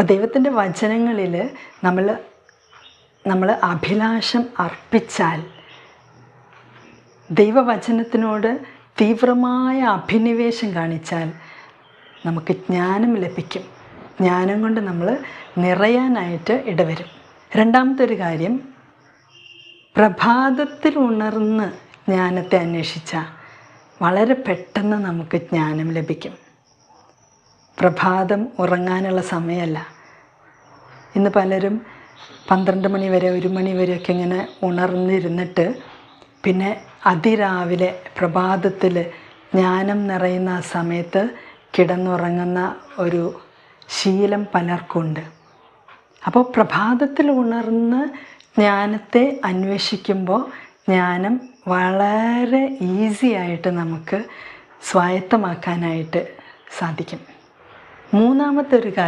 അപ്പോൾ ദൈവത്തിന്റെ വചനങ്ങളിൽ നമ്മൾ നമ്മൾ അഭിലാഷം അർപ്പിച്ചാൽ ദൈവവചനത്തിനോട് തീവ്രമായ അഭിനിവേശം കാണിച്ചാൽ നമുക്ക് ജ്ഞാനം ലഭിക്കും. ജ്ഞാനം കൊണ്ട് നമ്മൾ നിറയാനായിട്ട് ഇടവരും. രണ്ടാമത്തെ ഒരു കാര്യം പ്രഭാതത്തിൽ ഉണർന്ന് ജ്ഞാനത്തെ അന്വേഷിച്ചാൽ വളരെ പെട്ടെന്ന് നമുക്ക് ജ്ഞാനം ലഭിക്കും. പ്രഭാതം ഉറങ്ങാനുള്ള സമയമല്ല. ഇന്ന് പലരും പന്ത്രണ്ട് മണി വരെ ഒരു മണി വരെയൊക്കെ ഇങ്ങനെ ഉണർന്നിരുന്നിട്ട് പിന്നെ അതിരാവിലെ പ്രഭാതത്തിൽ ജ്ഞാനം നിറയുന്ന ആ സമയത്ത് കിടന്നുറങ്ങുന്ന ഒരു ശീലം പലർക്കുണ്ട്. അപ്പോൾ പ്രഭാതത്തിൽ ഉണർന്ന് ജ്ഞാനത്തെ അന്വേഷിക്കുമ്പോൾ ജ്ഞാനം വളരെ ഈസി ആയിട്ട് നമുക്ക് സ്വായത്തമാക്കാനായിട്ട് സാധിക്കും. മൂന്നാമത്തെ ഒരു കാര്യം